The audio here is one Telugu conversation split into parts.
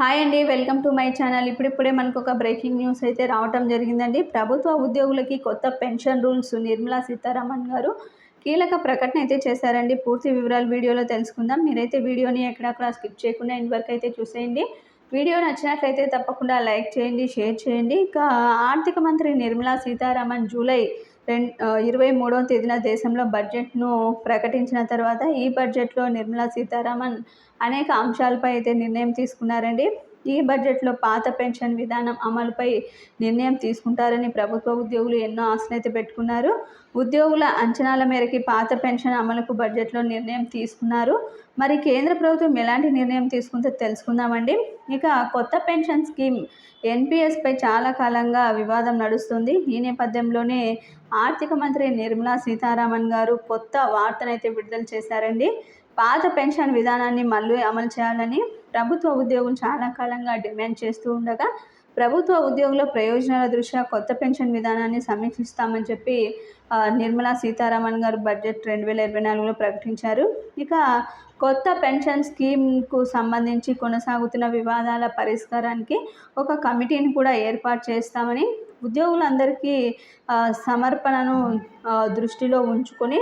హాయ్ అండి వెల్కమ్ టు మై ఛానల్. ఇప్పుడిప్పుడే మనకు ఒక బ్రేకింగ్ న్యూస్ అయితే రావటం జరిగిందండి. ప్రభుత్వ ఉద్యోగులకి కొత్త పెన్షన్ రూల్స్ నిర్మలా సీతారామన్ గారు కీలక ప్రకటన అయితే చేశారండి. పూర్తి వివరాలు వీడియోలో తెలుసుకుందాం. మీరైతే వీడియోని ఎక్కడక్కడ స్కిప్ చేయకుండా ఇంతవరకు అయితే చూసేయండి. వీడియో నచ్చినట్లయితే తప్పకుండా లైక్ చేయండి షేర్ చేయండి. ఇంకా ఆర్థిక మంత్రి నిర్మలా సీతారామన్ జూలై రెండు ఇరవై మూడవ తేదీన దేశంలో బడ్జెట్ను ప్రకటించిన తర్వాత ఈ బడ్జెట్లో నిర్మలా సీతారామన్ అనేక అంశాలపై అయితే నిర్ణయం తీసుకున్నారండి. ఈ బడ్జెట్లో పాత పెన్షన్ విధానం అమలుపై నిర్ణయం తీసుకుంటారని ప్రభుత్వ ఉద్యోగులు ఎన్నో ఆశలు పెట్టుకున్నారు. ఉద్యోగుల అంచనాల మేరకి పాత పెన్షన్ అమలుకు బడ్జెట్లో నిర్ణయం తీసుకున్నారు. మరి కేంద్ర ప్రభుత్వం ఎలాంటి నిర్ణయం తీసుకుంటే తెలుసుకుందామండి. ఇక కొత్త పెన్షన్ స్కీమ్ ఎన్పిఎస్పై చాలా కాలంగా వివాదం నడుస్తుంది. ఈ నేపథ్యంలోనే ఆర్థిక మంత్రి నిర్మలా సీతారామన్ గారు కొత్త వార్తనైతే విడుదల చేశారండి. పాత పెన్షన్ విధానాన్ని మళ్ళీ అమలు చేయాలని ప్రభుత్వ ఉద్యోగులు చాలా కాలంగా డిమాండ్ చేస్తూ ఉండగా ప్రభుత్వ ఉద్యోగుల ప్రయోజనాల దృష్ట్యా కొత్త పెన్షన్ విధానాన్ని సమీక్షిస్తామని చెప్పి నిర్మలా సీతారామన్ గారు బడ్జెట్ రెండు వేల ఇరవై నాలుగులో ప్రకటించారు. ఇక కొత్త పెన్షన్ స్కీమ్కు సంబంధించి కొనసాగుతున్న వివాదాల పరిష్కారానికి ఒక కమిటీని కూడా ఏర్పాటు చేస్తామని ఉద్యోగులందరికీ సమర్పణను దృష్టిలో ఉంచుకొని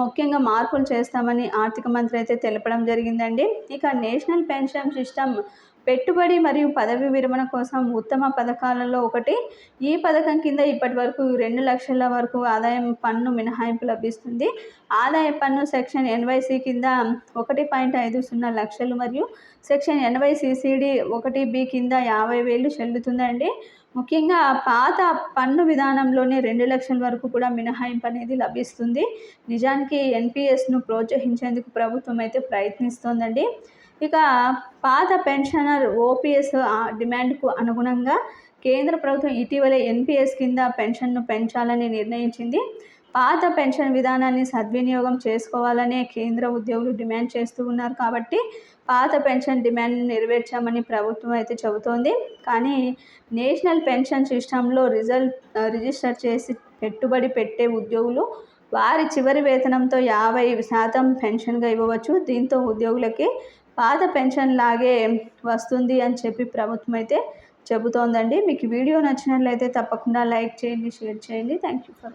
ముఖ్యంగా మార్పులు చేస్తామని ఆర్థిక మంత్రి అయితే తెలపడం జరిగిందండి. ఇక నేషనల్ పెన్షన్ సిస్టమ్ పెట్టుబడి మరియు పదవి విరమణ కోసం ఉత్తమ పథకాలలో ఒకటి. ఈ పథకం కింద ఇప్పటి వరకు రెండు లక్షల వరకు ఆదాయం పన్ను మినహాయింపు లభిస్తుంది. ఆదాయ పన్ను సెక్షన్ ఎన్వైసి కింద ఒకటి పాయింట్ ఐదు సున్నా లక్షలు మరియు సెక్షన్ ఎన్వైసిసిడి ఒకటి బి కింద యాభై వేలు చెల్లుతుందండి. ముఖ్యంగా పాత పన్ను విధానంలోనే రెండు లక్షల వరకు కూడా మినహాయింపు అనేది లభిస్తుంది. నిజానికి ఎన్పిఎస్ను ప్రోత్సహించేందుకు ప్రభుత్వం అయితే ప్రయత్నిస్తోందండి. ఇక పాత పెన్షనర్ ఓపీఎస్ డిమాండ్కు అనుగుణంగా కేంద్ర ప్రభుత్వం ఇటీవలే ఎన్పిఎస్ కింద పెన్షన్ను పెంచాలని నిర్ణయించింది. పాత పెన్షన్ విధానాన్ని సద్వినియోగం చేసుకోవాలనే కేంద్ర ఉద్యోగులు డిమాండ్ చేస్తూ ఉన్నారు కాబట్టి పాత పెన్షన్ డిమాండ్ నెరవేర్చామని ప్రభుత్వం అయితే చెబుతోంది. కానీ నేషనల్ పెన్షన్ సిస్టంలో రిజల్ట్ రిజిస్టర్ చేసి పెట్టుబడి పెట్టే ఉద్యోగులు వారి చివరి వేతనంతో యాభై శాతం పెన్షన్గా ఇవ్వవచ్చు. దీంతో ఉద్యోగులకి పాత పెన్షన్ లాగే వస్తుంది అని చెప్పి ప్రభుత్వం అయితే చెబుతోందండి. మీకు వీడియో నచ్చినట్లయితే తప్పకుండా లైక్ చేయండి షేర్ చేయండి. Thank you for